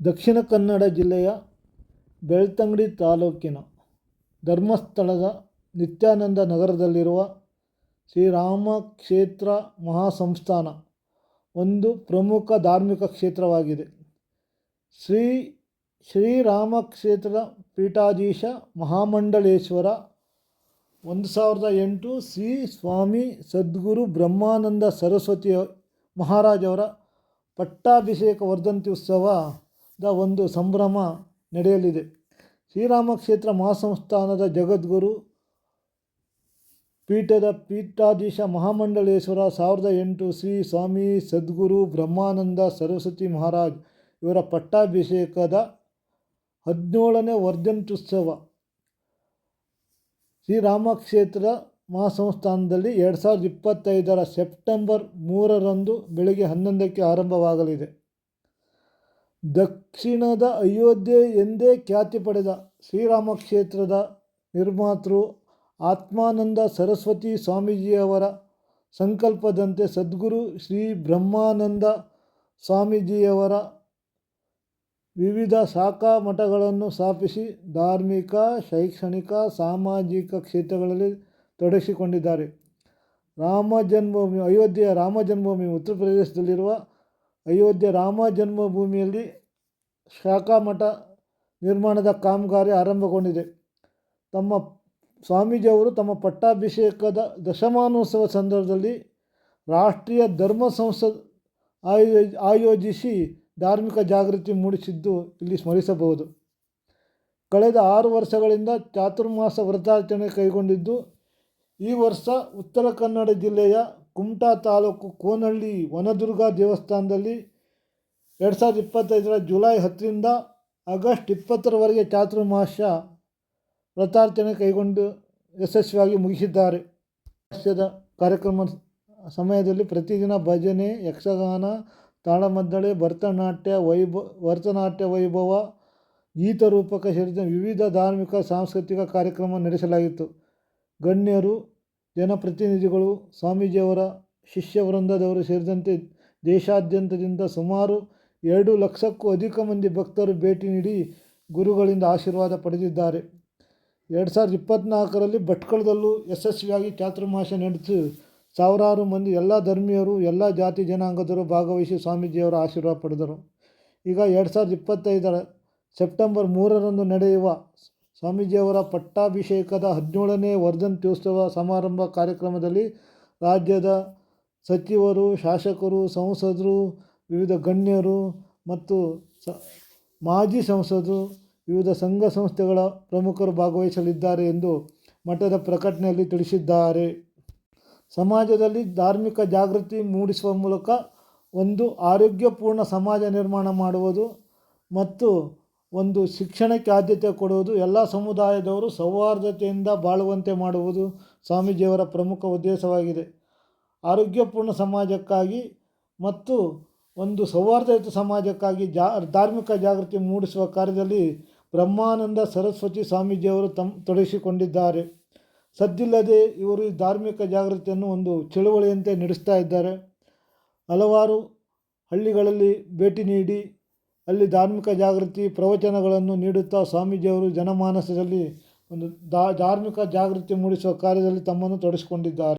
ದಕ್ಷಿಣ ಕನ್ನಡ ಜಿಲ್ಲೆಯ ಬೆಳ್ತಂಗಡಿ ತಾಲೂಕಿನ ಧರ್ಮಸ್ಥಳದ ನಿತ್ಯಾನಂದ ನಗರದಲ್ಲಿರುವ ಶ್ರೀರಾಮ ಕ್ಷೇತ್ರ ಮಹಾಸಂಸ್ಥಾನ ಒಂದು ಪ್ರಮುಖ ಧಾರ್ಮಿಕ ಕ್ಷೇತ್ರವಾಗಿದೆ. ಶ್ರೀ ಶ್ರೀರಾಮ ಕ್ಷೇತ್ರದ ಪೀಠಾಧೀಶ ಮಹಾಮಂಡಲೇಶ್ವರ ಒಂದು ಸಾವಿರದ ಎಂಟು ಶ್ರೀ ಸ್ವಾಮಿ ಸದ್ಗುರು ಬ್ರಹ್ಮಾನಂದ ಸರಸ್ವತಿ ಮಹಾರಾಜವರ ಪಟ್ಟಾಭಿಷೇಕ ವರ್ಧಂತಿ ಉತ್ಸವದ ಒಂದು ಸಂಭ್ರಮ ನಡೆಯಲಿದೆ. ಶ್ರೀರಾಮಕ್ಷೇತ್ರ ಮಹಾಸಂಸ್ಥಾನದ ಜಗದ್ಗುರು ಪೀಠದ ಪೀಠಾಧೀಶ ಮಹಾಮಂಡಳೇಶ್ವರ ಸಾವಿರದ ಎಂಟು ಶ್ರೀ ಸ್ವಾಮಿ ಸದ್ಗುರು ಬ್ರಹ್ಮಾನಂದ ಸರಸ್ವತಿ ಮಹಾರಾಜ್ ಇವರ ಪಟ್ಟಾಭಿಷೇಕದ ಹದಿನೇಳನೇ ವರ್ಧಂತ್ಯುತ್ಸವ. ಶ್ರೀರಾಮಕ್ಷೇತ್ರ ಮಹಾಸಂಸ್ಥಾನದಲ್ಲಿ ಎರಡು ಸಾವಿರದ ಇಪ್ಪತ್ತೈದರ ಸೆಪ್ಟೆಂಬರ್ ಮೂರರಂದು ಬೆಳಗ್ಗೆ ಹನ್ನೊಂದಕ್ಕೆ ಆರಂಭವಾಗಲಿದೆ. ದಕ್ಷಿಣದ ಅಯೋಧ್ಯೆ ಎಂದೇ ಖ್ಯಾತಿ ಪಡೆದ ಶ್ರೀರಾಮ ಕ್ಷೇತ್ರದ ನಿರ್ಮಾತೃ ಆತ್ಮಾನಂದ ಸರಸ್ವತಿ ಸ್ವಾಮೀಜಿಯವರ ಸಂಕಲ್ಪದಂತೆ ಸದ್ಗುರು ಶ್ರೀ ಬ್ರಹ್ಮಾನಂದ ಸ್ವಾಮೀಜಿಯವರ ವಿವಿಧ ಶಾಖಾ ಮಠಗಳನ್ನು ಸ್ಥಾಪಿಸಿ ಧಾರ್ಮಿಕ, ಶೈಕ್ಷಣಿಕ, ಸಾಮಾಜಿಕ ಕ್ಷೇತ್ರಗಳಲ್ಲಿ ತೊಡಗಿಸಿಕೊಂಡಿದ್ದಾರೆ. ರಾಮ ಜನ್ಮಭೂಮಿ, ಅಯೋಧ್ಯೆಯ ರಾಮ ಜನ್ಮಭೂಮಿ ಉತ್ತರ ಪ್ರದೇಶದಲ್ಲಿರುವ ಅಯೋಧ್ಯೆ ರಾಮ ಜನ್ಮಭೂಮಿಯಲ್ಲಿ ಶಾಖಾ ಮಠ ನಿರ್ಮಾಣದ ಕಾಮಗಾರಿ ಆರಂಭಗೊಂಡಿದೆ. ತಮ್ಮ ಸ್ವಾಮೀಜಿಯವರು ತಮ್ಮ ಪಟ್ಟಾಭಿಷೇಕದ ದಶಮಾನೋತ್ಸವ ಸಂದರ್ಭದಲ್ಲಿ ರಾಷ್ಟ್ರೀಯ ಧರ್ಮ ಸಂಸದ್ ಆಯೋ, ಆಯೋಜಿಸಿ ಧಾರ್ಮಿಕ ಜಾಗೃತಿ ಮೂಡಿಸಿದ್ದು ಇಲ್ಲಿ ಸ್ಮರಿಸಬಹುದು. ಕಳೆದ ಆರು ವರ್ಷಗಳಿಂದ ಚಾತುರ್ಮಾಸ ವ್ರತಾಚರಣೆ ಕೈಗೊಂಡಿದ್ದು ಈ ವರ್ಷ ಉತ್ತರ ಕನ್ನಡ ಜಿಲ್ಲೆಯ ಕುಮಟಾ ತಾಲೂಕು ಕೋನಹಳ್ಳಿ ವನದುರ್ಗ ದೇವಸ್ಥಾನದಲ್ಲಿ ಎರಡು ಸಾವಿರದ ಇಪ್ಪತ್ತೈದರ ಜುಲೈ ಹತ್ತರಿಂದ ಆಗಸ್ಟ್ ಇಪ್ಪತ್ತರವರೆಗೆ ಚಾತುರ್ಮಾಸ ವ್ರತಾರ್ಚನೆ ಕೈಗೊಂಡು ಯಶಸ್ವಿಯಾಗಿ ಮುಗಿಸಿದ್ದಾರೆ. ವರ್ಷದ ಕಾರ್ಯಕ್ರಮ ಸಮಯದಲ್ಲಿ ಪ್ರತಿದಿನ ಭಜನೆ, ಯಕ್ಷಗಾನ, ತಾಳಮದ್ದಳೆ, ಭರತನಾಟ್ಯ, ವೈಭವ ಭರತನಾಟ್ಯ ವೈಭವ, ಗೀತರೂಪಕ ಸೇರಿದಂತೆ ವಿವಿಧ ಧಾರ್ಮಿಕ, ಸಾಂಸ್ಕೃತಿಕ ಕಾರ್ಯಕ್ರಮ ನಡೆಸಲಾಗಿತ್ತು ಗಣ್ಯರು ಜನಪ್ರತಿನಿಧಿಗಳು, ಸ್ವಾಮೀಜಿಯವರ ಶಿಷ್ಯ ವೃಂದದವರು ಸೇರಿದಂತೆ ದೇಶಾದ್ಯಂತದಿಂದ ಸುಮಾರು ಎರಡು ಲಕ್ಷಕ್ಕೂ ಅಧಿಕ ಮಂದಿ ಭಕ್ತರು ಭೇಟಿ ನೀಡಿ ಗುರುಗಳಿಂದ ಆಶೀರ್ವಾದ ಪಡೆದಿದ್ದಾರೆ. ಎರಡು ಸಾವಿರದ ಇಪ್ಪತ್ತ್ನಾಲ್ಕರಲ್ಲಿ ಭಟ್ಕಳದಲ್ಲೂ ಯಶಸ್ವಿಯಾಗಿ ಚಾತುರ್ಮಾಸ ನಡೆಸಿ ಸಾವಿರಾರು ಮಂದಿ ಎಲ್ಲ ಧರ್ಮೀಯರು, ಎಲ್ಲ ಜಾತಿ ಜನಾಂಗದವರು ಭಾಗವಹಿಸಿ ಸ್ವಾಮೀಜಿಯವರ ಆಶೀರ್ವಾದ ಪಡೆದರು. ಈಗ ಎರಡು ಸಾವಿರದ ಇಪ್ಪತ್ತೈದರ ಸೆಪ್ಟೆಂಬರ್ ಮೂರರಂದು ನಡೆಯುವ ಸ್ವಾಮೀಜಿಯವರ ಪಟ್ಟಾಭಿಷೇಕದ ಹದಿನೇಳನೇ ವರ್ಧಂತ್ಯೋತ್ಸವ ಸಮಾರಂಭ ಕಾರ್ಯಕ್ರಮದಲ್ಲಿ ರಾಜ್ಯದ ಸಚಿವರು, ಶಾಸಕರು, ಸಂಸದರು, ವಿವಿಧ ಗಣ್ಯರು ಮತ್ತು ಸ, ಮಾಜಿ ಸಂಸದರು, ವಿವಿಧ ಸಂಘ ಸಂಸ್ಥೆಗಳ ಪ್ರಮುಖರು ಭಾಗವಹಿಸಲಿದ್ದಾರೆ ಎಂದು ಮಠದ ಪ್ರಕಟಣೆಯಲ್ಲಿ ತಿಳಿಸಿದ್ದಾರೆ. ಸಮಾಜದಲ್ಲಿ ಧಾರ್ಮಿಕ ಜಾಗೃತಿ ಮೂಡಿಸುವ ಮೂಲಕ ಒಂದು ಆರೋಗ್ಯಪೂರ್ಣ ಸಮಾಜ ನಿರ್ಮಾಣ ಮಾಡುವುದು ಮತ್ತು ಒಂದು ಶಿಕ್ಷಣಕ್ಕೆ ಆದ್ಯತೆ ಕೊಡುವುದು ಎಲ್ಲ ಸಮುದಾಯದವರು ಸೌಹಾರ್ದತೆಯಿಂದ ಬಾಳುವಂತೆ ಮಾಡುವುದು ಸ್ವಾಮೀಜಿಯವರ ಪ್ರಮುಖ ಉದ್ದೇಶವಾಗಿದೆ. ಆರೋಗ್ಯಪೂರ್ಣ ಸಮಾಜಕ್ಕಾಗಿ ಮತ್ತು ಒಂದು ಸೌಹಾರ್ದಯುತ ಸಮಾಜಕ್ಕಾಗಿ ಜಾ, ಧಾರ್ಮಿಕ ಜಾಗೃತಿ ಮೂಡಿಸುವ ಕಾರ್ಯದಲ್ಲಿ ಬ್ರಹ್ಮಾನಂದ ಸರಸ್ವತಿ ಸ್ವಾಮೀಜಿಯವರು ತಮ್ಮ ತೊಡಗಿಸಿಕೊಂಡಿದ್ದಾರೆ. ಸದ್ದಿಲ್ಲದೆ ಇವರು ಈ ಧಾರ್ಮಿಕ ಜಾಗೃತಿಯನ್ನು ಒಂದು ಚಳುವಳಿಯಂತೆ ನಡೆಸ್ತಾ ಇದ್ದಾರೆ. ಹಲವಾರು ಹಳ್ಳಿಗಳಲ್ಲಿ ಭೇಟಿ ನೀಡಿ ಅಲ್ಲಿ ಧಾರ್ಮಿಕ ಜಾಗೃತಿ ಪ್ರವಚನಗಳನ್ನು ನೀಡುತ್ತಾ ಸ್ವಾಮೀಜಿಯವರು ಜನಮಾನಸದಲ್ಲಿ ಒಂದು ಧಾರ್ಮಿಕ ಜಾಗೃತಿ ಮೂಡಿಸುವ ಕಾರ್ಯದಲ್ಲಿ ತಮ್ಮನ್ನು ತೊಡಗಿಸಿಕೊಂಡಿದ್ದಾರೆ.